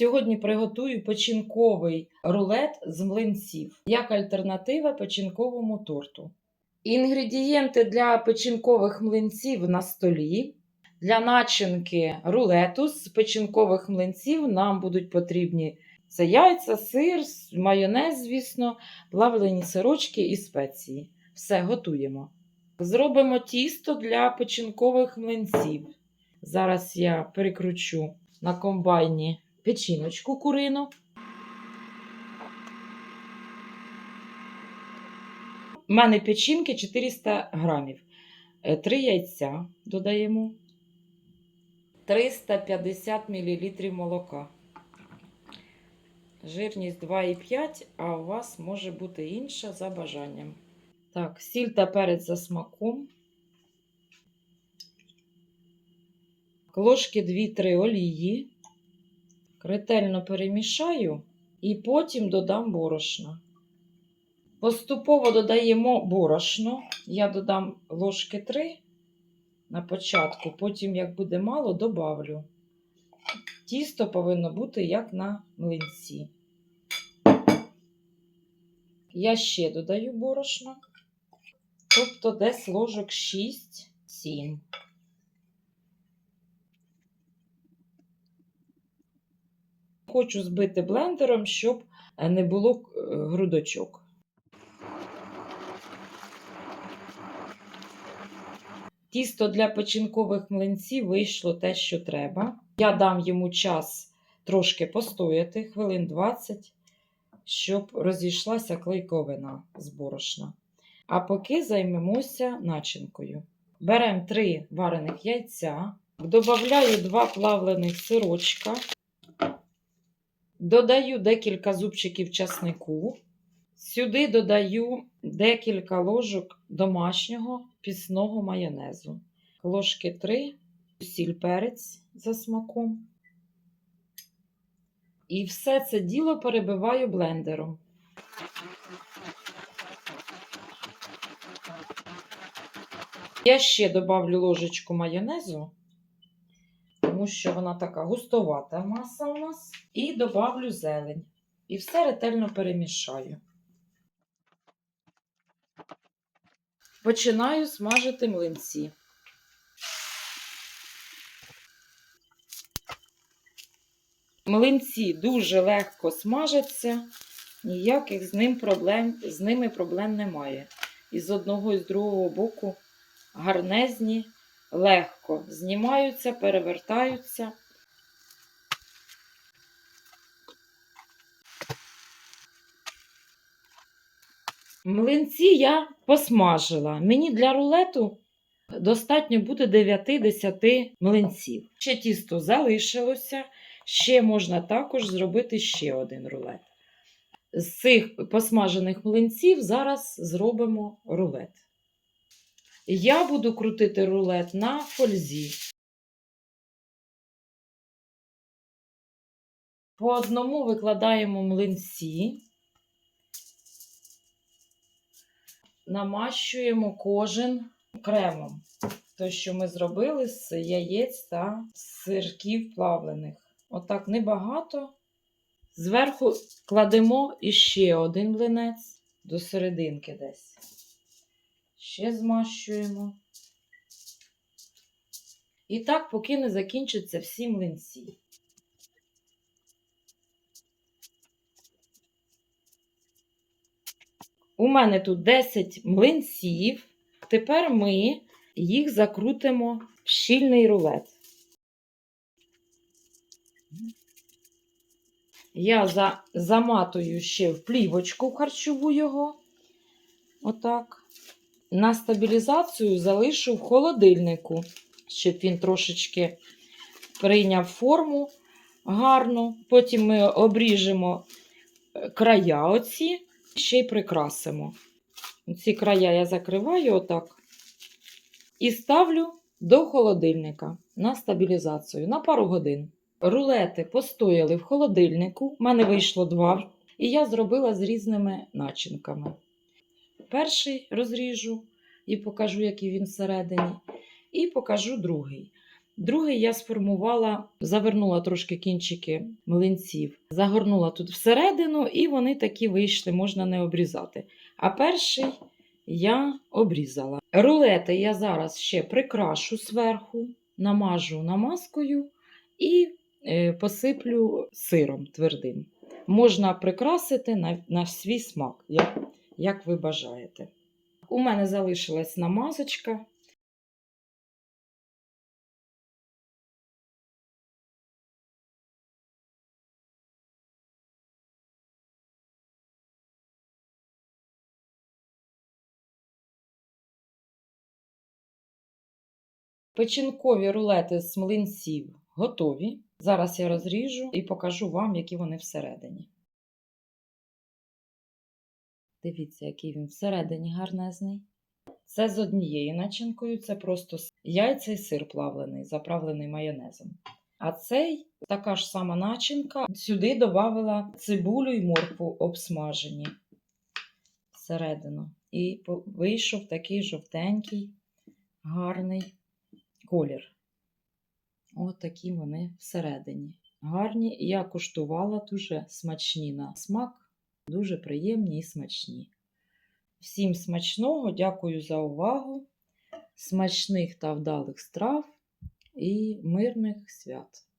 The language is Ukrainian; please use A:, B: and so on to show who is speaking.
A: Сьогодні приготую печінковий рулет з млинців як альтернатива печінковому торту. Інгредієнти для печінкових млинців на столі. Для начинки рулету з печінкових млинців нам будуть потрібні це яйця, сир, майонез, звісно, плавлені сирочки і спеції. Все готуємо. Зробимо тісто для печінкових млинців. Зараз я перекручу на комбайні печіночку курину. У мене печінки 400 грамів. Е, Три яйця додаємо. 350 мл молока. Жирність 2,5, а у вас може бути інша за бажанням. Так, сіль та перець за смаком. Ложки 2-3 олії. Ретельно перемішаю і потім додам борошна. Поступово додаємо борошно. Я додам ложки 3 на початку, потім, як буде мало, добавлю. Тісто повинно бути як на млинці. Я ще додаю борошно, тобто десь ложок 6-7. Хочу збити блендером, щоб не було е, грудочок. Тісто для печінкових млинців вийшло те, що треба. Я дам йому час трошки постояти, хвилин 20, щоб розійшлася клейковина з борошна. А поки займемося начинкою. Беремо 3 варених яйця, додаю 2 плавлених сирочка, додаю декілька зубчиків часнику. Сюди додаю декілька ложок домашнього пісного майонезу. Ложки 3, сіль перець за смаком. І все це діло перебиваю блендером. Я ще добавлю ложечку майонезу, тому що вона така густовата маса у нас. І добавлю зелень. І все ретельно перемішаю. Починаю смажити млинці. Млинці дуже легко смажаться, ніяких з, ним проблем, з ними проблем немає. І з одного і з другого боку гарнезні, легко знімаються, перевертаються. Млинці я посмажила. Мені для рулету достатньо буде 9-10 млинців. Ще тісто залишилося, ще можна також зробити ще один рулет. З цих посмажених млинців зараз зробимо рулет. Я буду крутити рулет на фользі. По одному викладаємо млинці. намащуємо кожен кремом. Той, що ми зробили з яєць та сирків плавлених. Отак небагато. Зверху кладемо іще один млинець до серединки десь. Ще змащуємо. І так, поки не закінчаться всі млинці. У мене тут 10 млинців. Тепер ми їх закрутимо в щільний рулет. Я за, заматую ще в плівочку харчову його. Отак. На стабілізацію залишу в холодильнику, щоб він трошечки прийняв форму гарну. Потім ми обріжемо е, края оці ще й прикрасимо. Ці края я закриваю отак і ставлю до холодильника на стабілізацію на пару годин. Рулети постояли в холодильнику, У мене вийшло два, і я зробила з різними начинками. Перший розріжу і покажу, який він всередині, і покажу другий. Другий я сформувала, завернула трошки кінчики млинців, загорнула тут всередину, і вони такі вийшли, можна не обрізати. А перший я обрізала. Рулети я зараз ще прикрашу зверху, намажу намазкою і е, посиплю сиром твердим. Можна прикрасити на, на свій смак, як, як ви бажаєте. У мене залишилась намазочка. Печінкові рулети з млинців готові. Зараз я розріжу і покажу вам, які вони всередині. Дивіться, який він всередині гарнезний. Це з однією начинкою, це просто яйця і сир плавлений, заправлений майонезом. А цей така ж сама начинка. Сюди додавала цибулю і моркву обсмажені всередину. І вийшов такий жовтенький, гарний колір. От такі вони всередині. Гарні. Я куштувала дуже смачні на смак, дуже приємні і смачні. Всім смачного, дякую за увагу, смачних та вдалих страв і мирних свят.